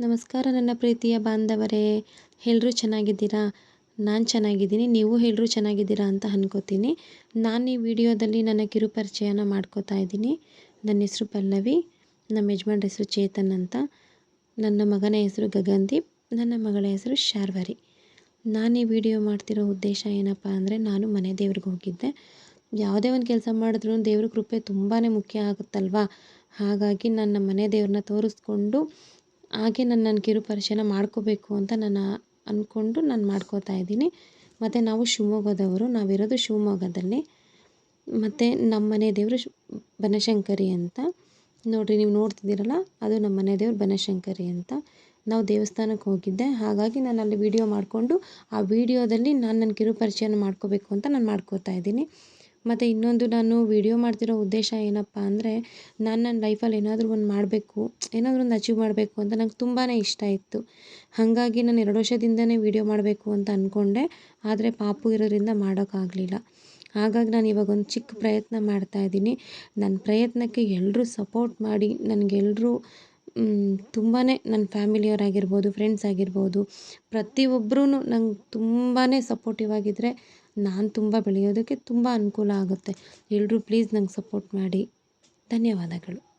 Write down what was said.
ನಮಸ್ಕಾರ ನನ್ನ ಪ್ರೀತಿಯ ಬಾಂಧವರೇ. ಎಲ್ಲರೂ ಚೆನ್ನಾಗಿದ್ದೀರಾ? ನಾನು ಚೆನ್ನಾಗಿದ್ದೀನಿ. ನೀವು ಎಲ್ಲರೂ ಚೆನ್ನಾಗಿದ್ದೀರಾ ಅಂತ ಅನ್ಕೋತೀನಿ. ನಾನು ಈ ವಿಡಿಯೋದಲ್ಲಿ ನನ್ನ ಕಿರು ಪರಿಚಯನ ಮಾಡ್ಕೋತಾ ಇದ್ದೀನಿ. ನನ್ನ ಹೆಸರು ಪಲ್ಲವಿ, ನಮ್ಮ ಯಜಮಾನ್ರ ಹೆಸರು ಚೇತನ್ ಅಂತ. ನನ್ನ ಮಗನ ಹೆಸರು ಗಗನ್ದೀಪ್, ನನ್ನ ಮಗಳ ಹೆಸರು ಶಾರ್ವರಿ. ನಾನು ಈ ವಿಡಿಯೋ ಮಾಡ್ತಿರೋ ಉದ್ದೇಶ ಏನಪ್ಪ ಅಂದರೆ ನಾನು ಮನೆ ದೇವ್ರಿಗೆ ಹೋಗಿದ್ದೆ. ಯಾವುದೇ ಒಂದು ಕೆಲಸ ಮಾಡಿದ್ರೂ ದೇವ್ರ ಕೃಪೆ ತುಂಬಾ ಮುಖ್ಯ ಆಗುತ್ತಲ್ವಾ? ಹಾಗಾಗಿ ನನ್ನ ಮನೆ ದೇವ್ರನ್ನ ತೋರಿಸ್ಕೊಂಡು ಹಾಗೆ ನನ್ನ ನನ್ನ ಕಿರು ಪರಿಚಯನ ಮಾಡ್ಕೋಬೇಕು ಅಂತ ನಾನು ಅಂದ್ಕೊಂಡು ನಾನು ಮಾಡ್ಕೋತಾ ಇದ್ದೀನಿ. ಮತ್ತು ನಾವು ಶಿವಮೊಗ್ಗದವರು, ನಾವಿರೋದು ಶಿವಮೊಗ್ಗದಲ್ಲಿ. ಮತ್ತು ನಮ್ಮ ಮನೆ ದೇವರು ಬನಶಂಕರಿ ಅಂತ. ನೋಡಿರಿ, ನೀವು ನೋಡ್ತಿದ್ದೀರಲ್ಲ, ಅದು ನಮ್ಮ ಮನೆ ದೇವ್ರು ಬನಶಂಕರಿ ಅಂತ. ನಾವು ದೇವಸ್ಥಾನಕ್ಕೆ ಹೋಗಿದ್ದೆ. ಹಾಗಾಗಿ ನಾನು ಅಲ್ಲಿ ವೀಡಿಯೋ ಮಾಡಿಕೊಂಡು ಆ ವಿಡಿಯೋದಲ್ಲಿ ನಾನು ನನ್ನ ಕಿರು ಪರಿಚಯನ ಮಾಡ್ಕೋಬೇಕು ಅಂತ ನಾನು ಮಾಡ್ಕೋತಾ ಇದ್ದೀನಿ. ಮತ್ತು ಇನ್ನೊಂದು ನಾನು ವೀಡಿಯೋ ಮಾಡ್ತಿರೋ ಉದ್ದೇಶ ಏನಪ್ಪ ಅಂದರೆ ನಾನು ನನ್ನ ಲೈಫಲ್ಲಿ ಏನಾದರೂ ಒಂದು ಮಾಡಬೇಕು, ಏನಾದರೂ ಒಂದು ಅಚೀವ್ ಮಾಡಬೇಕು ಅಂತ ನಂಗೆ ತುಂಬಾ ಇಷ್ಟ ಇತ್ತು. ಹಾಗಾಗಿ ನಾನು ಎರಡು ವರ್ಷದಿಂದನೇ ವೀಡಿಯೋ ಮಾಡಬೇಕು ಅಂತ ಅಂದ್ಕೊಂಡೆ ಆದರೆ ಪಾಪು ಇರೋದ್ರಿಂದ ಮಾಡೋಕ್ಕಾಗಲಿಲ್ಲ ಹಾಗಾಗಿ ನಾನು ಇವಾಗ ಒಂದು ಚಿಕ್ಕ ಪ್ರಯತ್ನ ಮಾಡ್ತಾ ಇದ್ದೀನಿ. ನನ್ನ ಪ್ರಯತ್ನಕ್ಕೆ ಎಲ್ಲರೂ ಸಪೋರ್ಟ್ ಮಾಡಿ ನನಗೆಲ್ಲರೂ ತುಂಬಾ ನನ್ನ ಫ್ಯಾಮಿಲಿಯವರಾಗಿರ್ಬೋದು ಫ್ರೆಂಡ್ಸ್ ಆಗಿರ್ಬೋದು ಪ್ರತಿಯೊಬ್ಬರೂ ನಂಗೆ ತುಂಬಾ ಸಪೋರ್ಟಿವ್ ಆಗಿದ್ದರೆ ನಾನು ತುಂಬ ಬೆಳೆಯೋದಕ್ಕೆ ತುಂಬ ಅನುಕೂಲ ಆಗುತ್ತೆ. ಎಲ್ಲರೂ ಪ್ಲೀಸ್ ನಂಗೆ ಸಪೋರ್ಟ್ ಮಾಡಿ. ಧನ್ಯವಾದಗಳು.